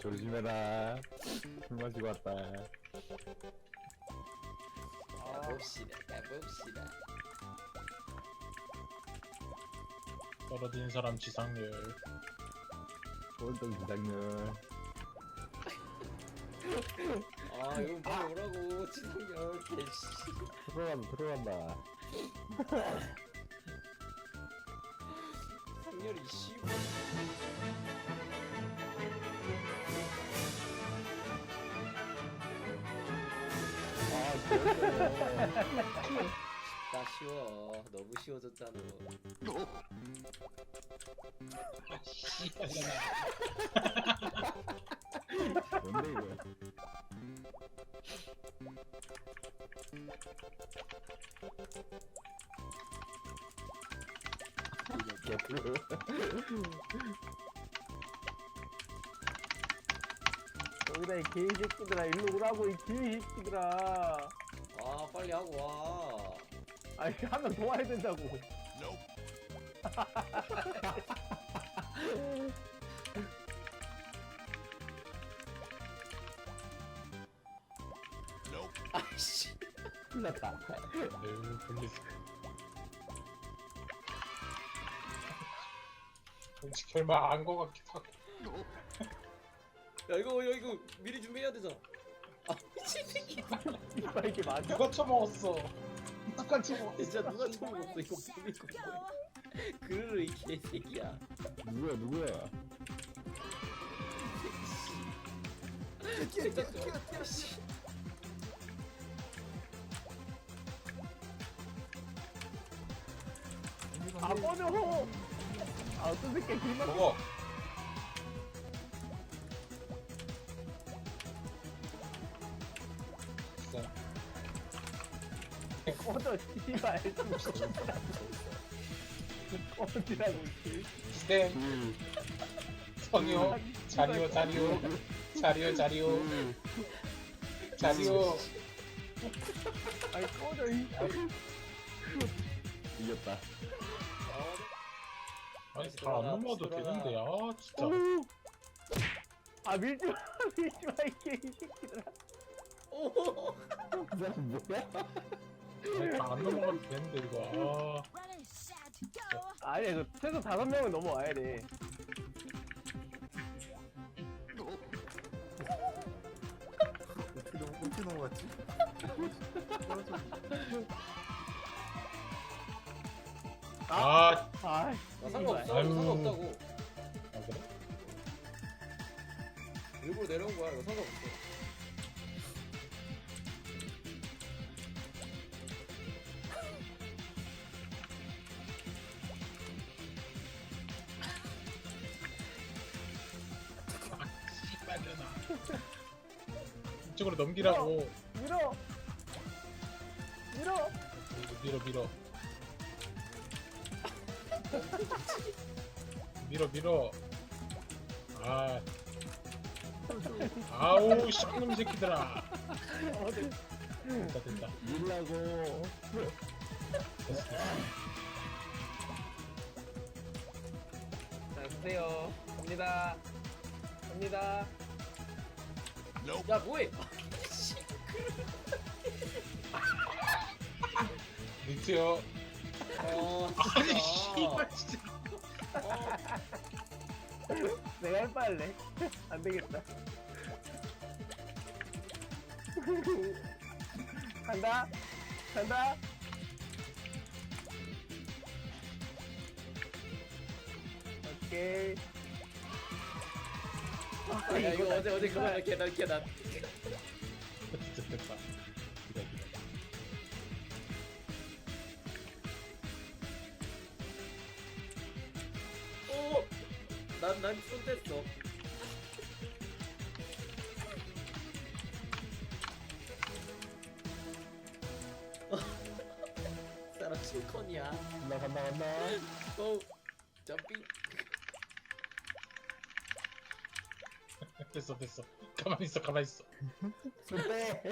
조심해라. 술 마시고 왔다. 가봅시다 가봅시다 떨어진 사람 지상렬 꼴등 부장님. 아 이건 빨리 오라고 지성열 개씨 들어간다, 들어간다. 상열이 씨 아, 나 쉬워 너무 쉬워졌잖아 뭔데, 이거? 개뿔. 여기다 이 개새끼들아 일로 오라고 이 개새끼들아. 아 빨리 하고 와. 아니 한명 도와야 된다고. 아이씨. 큰일 났다. 에휴 분리스 솔직히 얼마 안거 같기도 하고 야 이거 야 이거 미리 준비해야 되잖아. 아 미친 새끼. 이봐 이게 맞아? 누가 처먹었어? 누가 처먹었어? 진짜 누가 처음 봤어? 이거 보니까 그르르 이 개새끼야. 누구야, 누구야? 진짜 씨. 아 꺼져 아 어떤 새끼야 길만 먹어 꺼져 씨발 꺼지라고 씨 기대 둘, 성이요 자리요 자리요. 자리요 자리요. 자리요. 아니 꺼져 이 이겼다. 아니 다안 넘어도 되는데 아 진짜. 아 밀지 마 밀지 마이 개새끼들아. 오! 그 사람 뭐야? 아니 다안 넘어가도 되는데 이거. go! 아니야 그 최소 다섯 명은 넘어와야 돼. 어떻게 넘어갔지? 아, 아. 아나 상관없어. 아유. 상관없다고. 그래? 일부러 내려온 거야. 이거 상관없어 이쪽으로 넘기라고. 밀어. 밀어. 밀어. 밀어 밀어. 밀어 아. 아우 쌍놈 새끼들아. 됐다 됐다. 밀라고. 됐어 자 주세요. 갑니다. 갑니다 야 뭐해? 니트요. 어 아니 진짜 씨발 진짜. 어, 내가 할 빨래? 안 되겠다. 간다. 간다. 오케이 아, 야 이거 어제 어제 그만 계단 계단 진짜 됐다 기다 기다 오 난난손 뗐어 됐어 됐어 가만히 있어 가만히 있어 빼.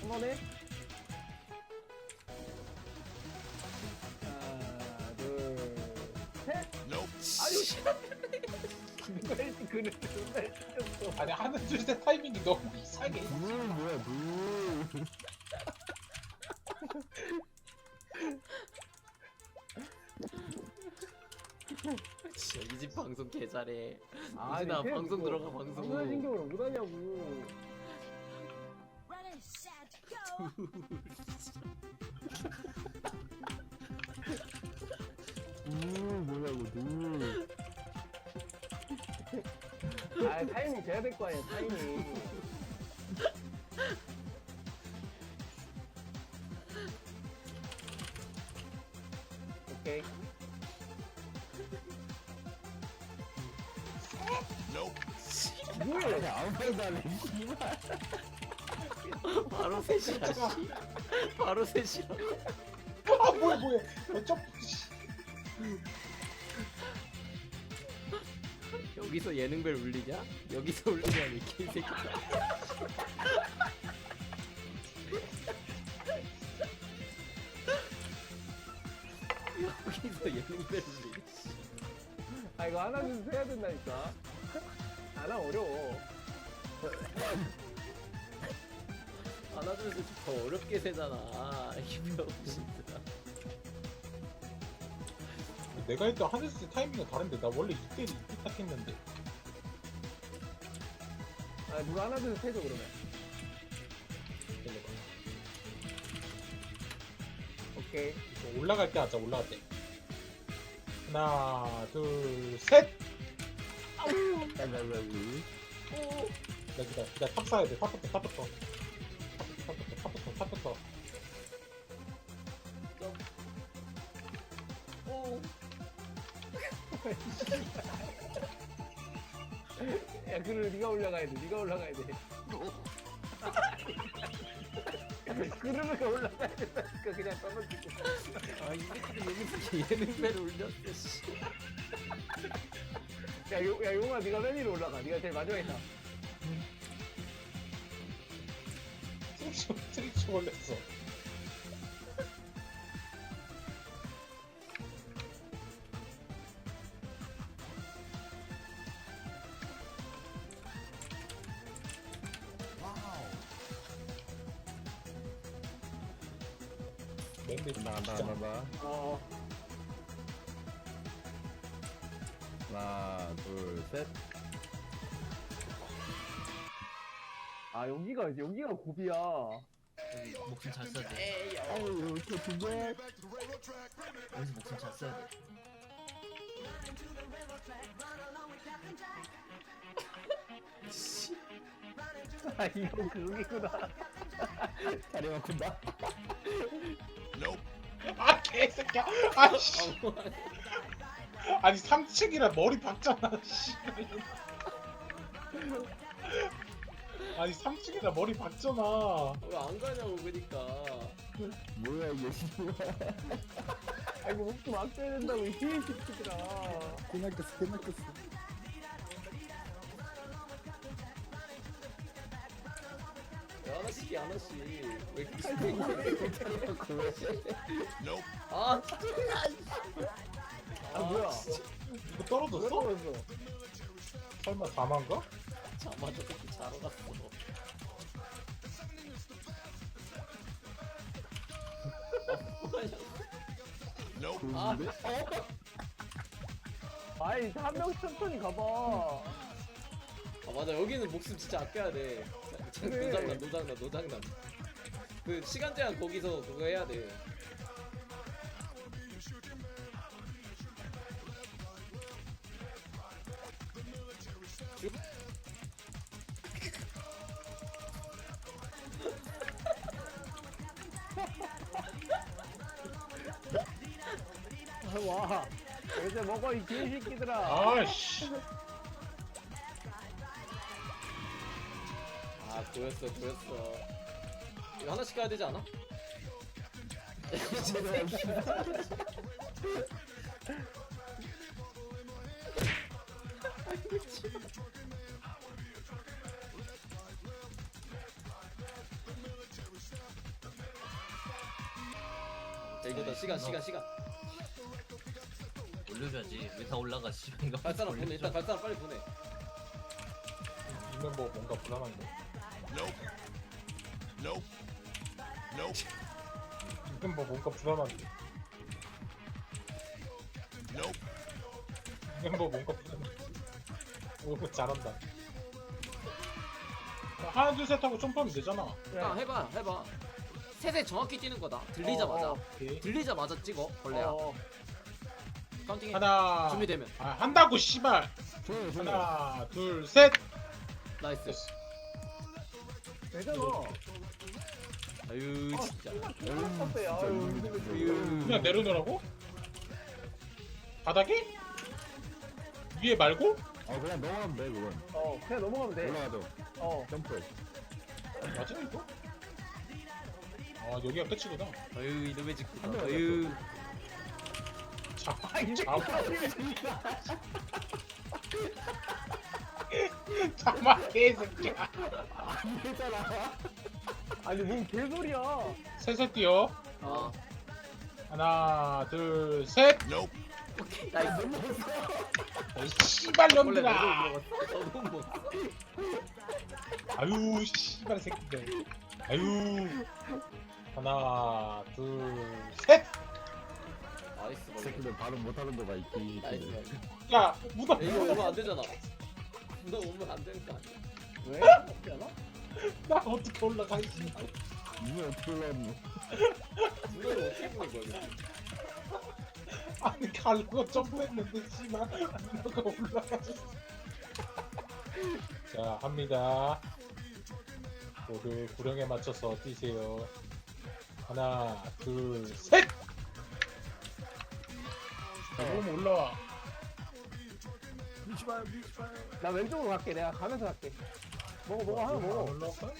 한 번에. 하나, 둘, 셋. 아니, 씨발. 그릇 그릇 뜯겼어. 아니 하나 둘셋 타이밍이 너무 이상해 물 뭐야 물 진짜 이집 방송 개 잘해. 아니, 이진아 걔 방송 그거 들어가 방송 방송. 신경을 못하냐고 Ready, set, go! 물 뭐라고 물아 타이밍 돼야 될 거 아니야 타이밍 오케이 뭐야 아니 아무 말도 안해 씨발 바로 셋이야. 씨. 바로 셋이라고. 아 뭐야 뭐야. 왜 점? 여기서 예능벨 울리냐? 여기서 울리냐니 개새끼. 여기서 예능벨 울리냐? 아 이거 하나 둘셋 해야 된다니까 하나 어려워 안아주면서 더 어렵게 세잖아. 이 병신들아. 내가 했던 하는 줄세 타이밍이 다른데 나 원래 이때 이때 딱 했는데. 아 누가 하나 둘셋 해줘 그러면 이 이거 올라갈 때 하자 올라갈 때. 하나 둘 셋. 딸딸딸 나 기다 기다 탑 쌓아야 돼 탑부터 탑부터 탑부터 탑부터 탑부터 오. 야 그를 네가 올라가야 돼 네가 올라가야 돼 그러면 올라가야 된다니까 그냥 떨어지고. 아, 이 새끼들 여기서 예능벨 울렸어, 씨. 야, 요, 야 용아 네가 맨 위로 올라가. 네가 제일 마지막에 타 트릭시 트릭시 걸렸어 셋. 아 여기가 여기가 고비야. 목숨 잘 써야 돼. 아유 이렇게 두번 여기서 목숨 잘 써야 돼. 아 이거 그기구나. 다리 막힌다. 아 개새끼야. 아씨 아니 3층이라 머리 박잖아 씨. 아니 3층이라 머리 박잖아. 왜 안 가냐고, 그니까. 뭐야 이게? 아 이거 목숨 아껴야 된다고 이 개새끼들아. 끝났겠어 끝났겠어. 야, 하나씩, 해, 하나씩. 왜 이렇게 아, 아 뭐야 이거 왜 떨어졌어? 떨어졌어 설마 다만가? 자마자 새끼 자러 갔어. 아, 좋은데? 아이 한 명씩 천천히 가봐 아 맞아 여기는 목숨 진짜 아껴야 돼. 자, 그래. 노장난 노장난 노장난. 그 시간 제한 거기서 그거 해야 돼. 아, 와 이제 먹어 이 개새끼들아 아씨 아 보였어 보였어. 이거 하나씩 가야 되지 않아? 자 이거다 시간 시간 시간. 올려줘야지 왜 다 올라가 씨 이거 갈 사람 보내. 일단 갈 사람 빨리 보내 이 멤버 뭔가 불안한데. 이 멤버 뭔가 불안한데. 이 멤버 뭔가 불안한데. 오 잘한다. 하나 둘 셋 하고 점프하면 되잖아. 아 해봐 해봐 셋에 정확히 뛰는 거다 들리자마자 어, 어. 오케이. 들리자마자 찍어 벌레야 어, 카운팅해 하나. 준비되면 아 한다고 씨발. 조용히 조용히 하나 둘 셋. 나이스. 되잖아. 아유 진짜? 아유, 아유 그냥 내려놓으라고? 바닥에? 위에 말고? 어 그냥 넘어가면 돼 그건 어, 그냥 넘어가면 돼. 올라가도 어. 점프 맞아 이거? 아 여기가 끝이구나. 아유 이놈의 직구다 아유 자, 아, 이제 자, 그만해. 잠만 개새끼야. 이랬잖아 아니, 뭔 개소리야. 셋셋 뛰어. 아 하나, 둘, 셋. 나이스 이 씨발 원래 년들아. 너도 먹었어 너도 먹었어 아유 씨발 새끼들. 아유. 하나, 둘, 셋. 나이스 벌레 새끼들 발음 못하는 거봐 이 나이스 야 무덤. 이거 오면 안 되잖아 너 오면 안 되는 거 아니야 왜? 나 어떻게 올라가 있어? 이게 어떻게 올라왔노 문어를 어떻게 보는 거야 이거? 아니 갈고 점프했는데 씨발 누가 올라가졌어. 자 합니다. 모두 구령에 맞춰서 뛰세요. 하나, 둘, 셋. 너무 올라와. 나 왼쪽으로 갈게. 내가 가면서 갈게. 먹어, 먹어, 하나 안 먹어. 올라올까?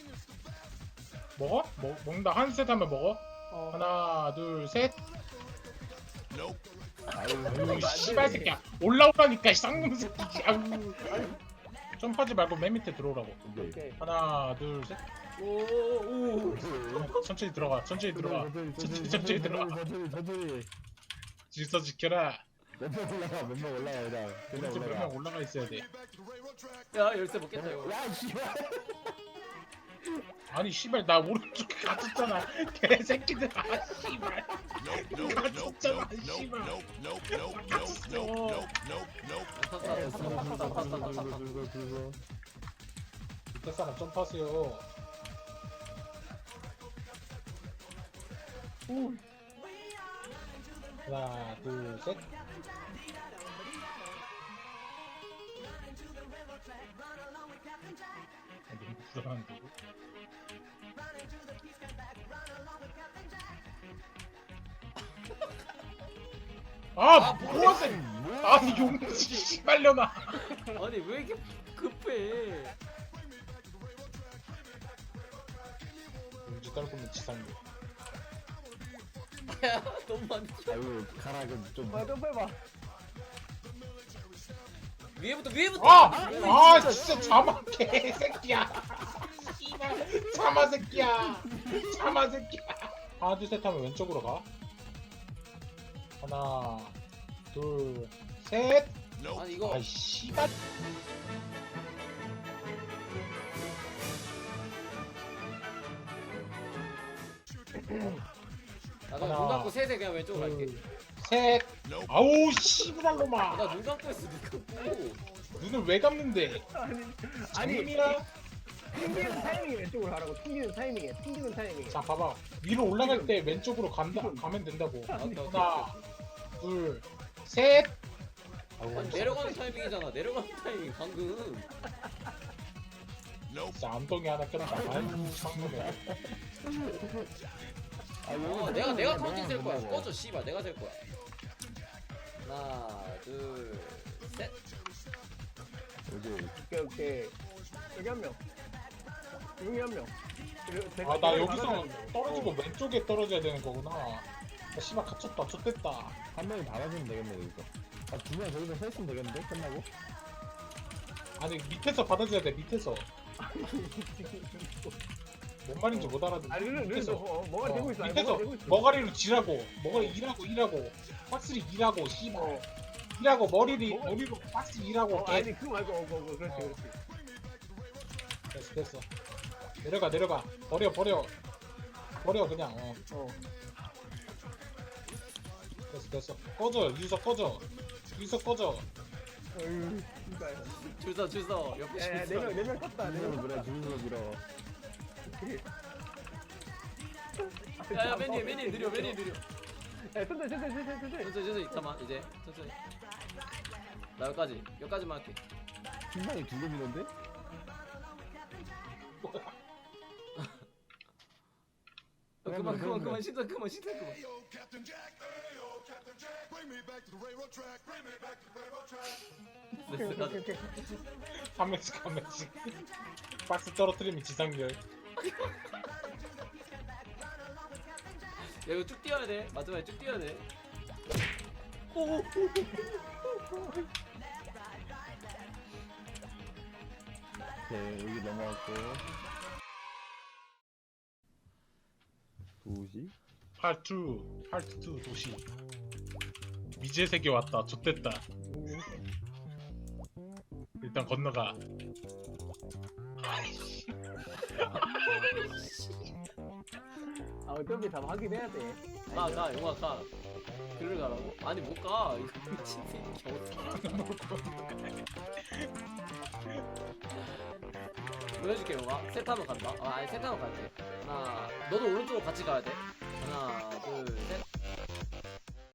먹어? 먹 먹는다 한 셋 하면 먹어. 어. 하나, 둘, 셋. 아유 씨발 새끼야. 올라오라니까 쌍놈 새끼지. 아유. 점프하지 말고 맨 밑에 들어오라고. 오케이 오케이. 하나, 둘, 셋. 오오 천천히 들어가. 천천히 들어가. 천천히 천천히 들어가. 천천히 천천히 질서 지켜라. 몇명 올라가 몇 명 올라가 그냥 그냥 오른쪽 올라가 몇명 올라가 있어야 돼. 야 열쇠 먹겠다 이거 야 씨발 아니 씨발 나 오른쪽에 갇혔잖아. 개새끼들 아 씨발. 갇혔잖아 씨발. 갇혔어. 탔다 탔다 탔다 탔다 탔다 탔다 긁어 긁어 밑에 사람 점프하세요. 하나, 둘, 셋. 너무 불안한데. 아, 뭐하세? 아니 용지 씨발려나. 아니 왜 이렇게 급해 용지 떨구면 지상이야. 야 너무 많이 아유 가라 그좀 아, 좀 빼봐. 위에부터 위에부터. 아! 아 진짜. 자마 개새끼야. 씨발 자마 새끼야. 자마 새끼야. 하나 둘 셋 하면 왼쪽으로 가. 하나 둘셋. 아니 이거 아이 씨발. 나도 하나. 눈 감고 셋에 그냥 왼쪽으로 갈게. 둘 셋. 아우 씨발 놈아. 나눈 감고 있어 눈 감고. 눈을 왜 감는데? 아니, 아니, 장님이라 튕기는 타이밍에 왼쪽으로 가라고. 튕기는 타이밍에. 튕기는 타이밍에. 자 봐봐. 위로 올라갈 때 왼쪽으로 간다. 가면 된다고. 아, 하나. 둘셋. 아우 아니 내려가는 타이밍이잖아. 내려가는 타이밍 방금. 진짜 암덩이 하나 꼈다 아이고 상놈이야 어 내가 내가 셀 거야. 꺼져 씨발. 내가 셀 거야 하나 둘 셋. 여기 오케이, 오케이. 여기 한 명. 여기 한 명. 그리고 아나 여기서 떨어지고 어. 왼쪽에 떨어져야 되는 거구나. 아 씨발 갇혔다. 좆됐다. 한 명이 받아주면 되겠네 여기서. 아두 명 저기서 서 있으면 되겠는데? 끝나고? 아니 밑에서 받아줘야 돼 밑에서 뭔 말인지 못 알아듣네 아니, 르르, 밑에서. 어, 뭐가 어, 되고 있어. 아니, 밑에서 뭐가 되고 있어. 머가리로 지라고 머가리 일하고 일하고 확실히 일하고 씨발. 어. 일하고 머리를 머리로 박스 일하고 어, 개. 아니 그거 말고 어, 어, 어, 그렇지 그렇지. 됐어 됐어. 내려가 내려가. 버려 버려. 버려 그냥 어. 어. 됐어 됐어. 꺼져 유서 꺼져. 유서 꺼져. 어휴 씨발. 줄서 줄서. 옆에 야야 줄서. 네명 네명 컸다 네명 밀어 줄서 밀어 야야 맨님 맨님 느려 맨님 느려. 야 천천히 천천히 천천히 천천히. 천천히 천천히. 잠깐만 이제. 천천히. 나 여기까지 여기까지만 할게. 신상이 두개 미는데? 어, 그만 그만 그만 신상 그만 신상 그만. 됐어 오케이 가자 오케이. 한 명씩 한 명씩. 박스 떨어뜨리면 지상렬 야 이거 쭉 뛰어야 돼. 마지막에 쭉 뛰어야 돼. 오오 네 여기 넘어갔고 도시? 파트 파트 2 도시. 미제 세계 왔다 좆됐다. 일단 건너가. 아 어차피 다 확인해야 돼. 가 가 용아 가. 글을 가라고? 아니 못 가. 이거 미친 새끼 겨우 보여줄게 셋 하면 간다. 아 아니 셋 하면 갈게 하나 너도 오른쪽으로 같이 가야 돼. 하나 둘 셋